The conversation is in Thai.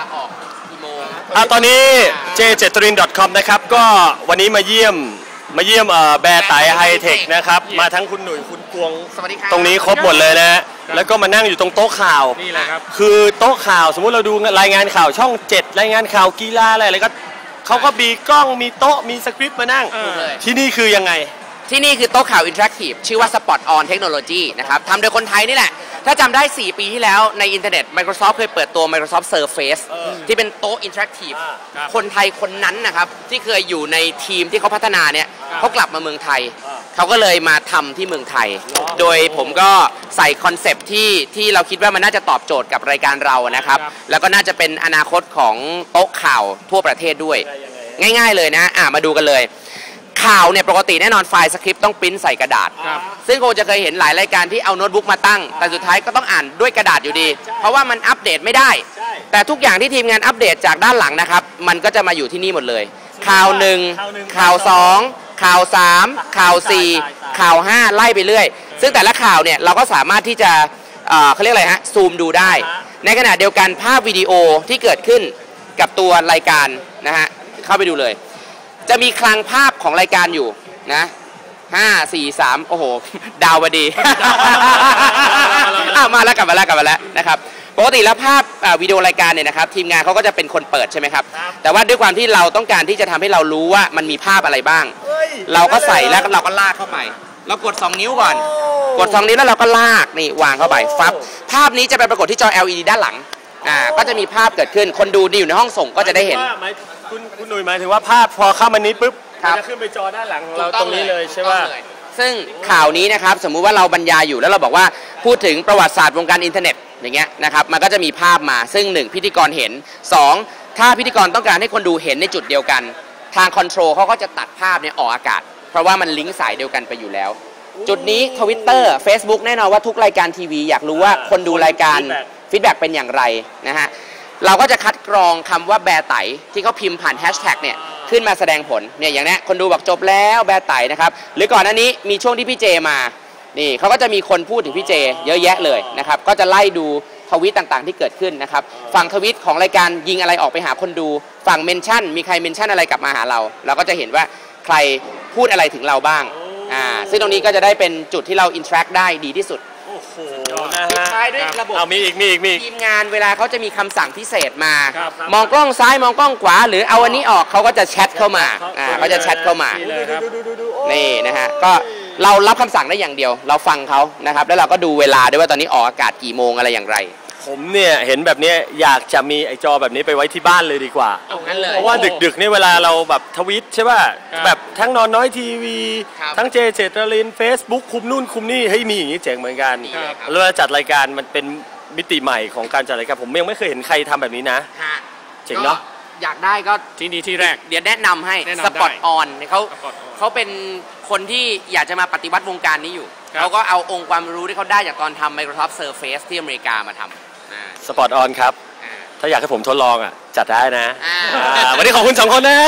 ลาออกกี่โมงอะตอนนี้ j j t r i n c o m นะครับ ก็วันนี้มาเยี่ยมมาเยี่ยมเอ่อแบร์ไตไฮเทคนะครับ มาทั้งคุณหนุ่ยคุณกวง สวัสดีครับตรงนี้ครบหมดเลยนะแล้วก็มานั่งอยู่ตรงโต๊ะข่าว นี่แหละครับ คือโต๊ะข่าวสมมุติเราดูรายงานข่าวช่อง 7 รายงานข่าวกีฬาอะไรอะไรก็เขาก็มีกล้องมีโต๊ะมีสคริปต์มานั่ง เออ เลย ที่นี่คือยังไง ที่นี่คือโต๊ะข่าวอินเทอร์แอคทีฟชื่อว่า Spot on Technology นะครับทำโดยคนไทยนี่แหละ ถ้าจำได้ 4 ปีที่แล้วในอินเทอร์เน็ต Microsoft เคยเปิดตัว Microsoft Surface ที่เป็นโต๊ะอินเทอร์แอคทีฟอ่าครับคนไทยคนนั้นนะครับ ที่เคยอยู่ในทีมที่เขาพัฒนาเนี่ยเขากลับมาเมืองไทย เขาก็เลยมาทำที่เมืองไทย โดยผมก็ใส่คอนเซปต์ที่ที่เราคิดว่ามันน่าจะตอบโจทย์กับรายการเรานะครับครับ แล้วก็น่าจะเป็นอนาคตของโต๊ะข่าวทั่วประเทศด้วย ง่าย ๆเลยนะอ่ามาดูกันเลย ข่าวเนี่ยปกติแน่นอนไฟล์สคริปต์ต้องปริ้นใส่กระดาษ ครับ ซึ่งโกจะเคยเห็นหลายรายการที่เอาโน้ตบุ๊กมาตั้ง แต่สุดท้ายก็ต้องอ่านด้วยกระดาษอยู่ดี เพราะว่ามันอัปเดตไม่ได้ ใช่ แต่ทุกอย่างที่ทีมงานอัปเดตจากด้านหลังนะครับ มันก็จะมาอยู่ที่นี่หมดเลย ข่าวหนึ่งข่าวหนึ่งข่าวสองข่าวสามข่าวสี่ตายตายตาย ข่าวห้าไล่ไปเรื่อย ซึ่งแต่ละข่าวเนี่ยเราก็สามารถที่จะเอ่อเขาเรียกอะไรฮะซูมดูได้ ในขณะเดียวกันภาพวิดีโอที่เกิดขึ้นกับตัวรายการนะฮะเข้าไปดูเลย จะมีคลังภาพของรายการอยู่นะห้าสี่สามโอ้โห ดาวพอดีอ้าวมาแล้วกลับมาแล้วกลับมาแล้วนะครับปกติแล้วภาพอ่าวิดีโอรายการเนี่ยนะครับทีมงานเขาก็จะเป็นคนเปิดใช่ไหมครับครับแต่ว่าด้วยความที่เราต้องการที่จะทำให้เรารู้ว่ามันมีภาพอะไรบ้าง เราก็ใส่แล้วเราก็ลากเข้าไป เรากด 2 นิ้วก่อน กด 2 นิ้วแล้วเราก็ลากนี่วางเข้าไปฟับภาพนี้จะไปปรากฏที่จอ LED ด้านหลัง อ่าก็จะมีภาพเกิดขึ้น คนดูที่อยู่ในห้องส่งก็จะได้เห็น ว่าหมายคุณคุณหนุ่ยหมายถึงว่าภาพพอเข้ามานี้ปุ๊บครัมันบจะขึ้นไปจอด้านหลังของเราถูกตอรงนี้เลยใช่ป่ะถูกต้องเลยซึ่งข่าวนี้นะครับสมมุติว่าเราบรรยายอยู่แล้วเราบอกว่าพูดถึงประวัติศาสตร์วงการอินเทอร์เน็ตอย่างเงี้ยนะครับมันก็จะมีภาพมาซึ่ง1พิธีกรเห็น2ถ้าพิธีกรต้องการให้คนดูเห็นในจุดเดียวกัน ทางคอนโทรลเขาก็จะตัดภาพเนี่ยออกอากาศ เพราะว่ามันลิงก์สายเดียวกันไปอยู่แล้ว จุดนี้ Twitter Facebook แน่นอนว่าทุกรายการทีวีอยากรู้ว่าคนดูรายการ Feedback ฟีดแบ็กเป็นอย่างไรนะฮะเราก็จะคัดกรองคำว่าแบร์ไตที่เขาพิมพ์ผ่านแฮชแท็กเนี่ยขึ้นมาแสดงผลเนี่ยอย่างนี้คนดูบอกจบแล้วแบร์ไตนะครับหรือก่อนหน้านี้มีช่วงที่พี่เจมานี่เขาก็จะมีคนพูดถึงพี่เจ เยอะแยะเลยนะครับก็จะไล่ดูทวิตต่างๆ ที่เกิดขึ้นนะครับฝั่งทวิตของรายการยิงอะไรออกไปหาคนดูฝั่งเมนชั่น มีใครเมนชั่นอะไรกลับมาหาเรา เราก็จะเห็นว่าใครพูดอะไรถึงเราบ้างอ่าซึ่งตรงนี้ก็จะได้เป็นจุดที่เราอินทรัคได้ดีที่สุด อ้โหนะปิดฮะท้ายด้วยระบบเอามีอีกมีอีกมีอีก ทีมงานเวลาเขาจะมีคำสั่งพิเศษมา ครับครับมองกล้องซ้ายมองกล้องขวา หรือเอาอันนี้ออกเขาก็จะแชทเข้ามาอ่าเขาจะแชทเข้ามา นี่เลยครับนี่นะฮะก็เรารับคำสั่งได้อย่างเดียว เราฟังเขานะครับ แล้วเราก็ดูเวลาด้วยว่าตอนนี้ออกอากาศกี่โมงอะไรอย่างไร ผมเนี่ยเห็นแบบเนี้ยอยากจะมีไอจอแบบนี้ไปไว้ที่บ้านเลยดีกว่า เอางั้นเลย เพราะว่าดึกๆเนี่ยเวลาเราแบบทวิตใช่ป่ะครับแบบทั้งนอนน้อยทีวี ครับทั้งเจเจตรินเฟซบุ๊กคุมนู่นคุมนี่เฮ้ยมีอย่างนี้เจ๋งเหมือนกันดีเลยครับ แล้วเวลาจัดรายการมันเป็นมิติใหม่ของการจัดรายการผมยังไม่เคยเห็นใครทำแบบนี้นะ ฮะเจ๋งเนอะ ก็อยากได้ก็ ที่นี่ที่แรก เดี๋ยวแนะนำให้แนะนำสปอตได้ออนเขา Spot On เขาเป็นคนที่อยากจะมาปฏิวัติวงการนี้อยู่ ครับ เขาก็เอาองค์ความรู้ที่เขาได้จากตอนทำ Microsoft Surface ที่อเมริกามาทำอ่า สปอตออนครับอ่าถ้าอยากให้ผมทดลองอะ จัดได้นะอ่า อ่าวันนี้ขอบคุณสองคนนะ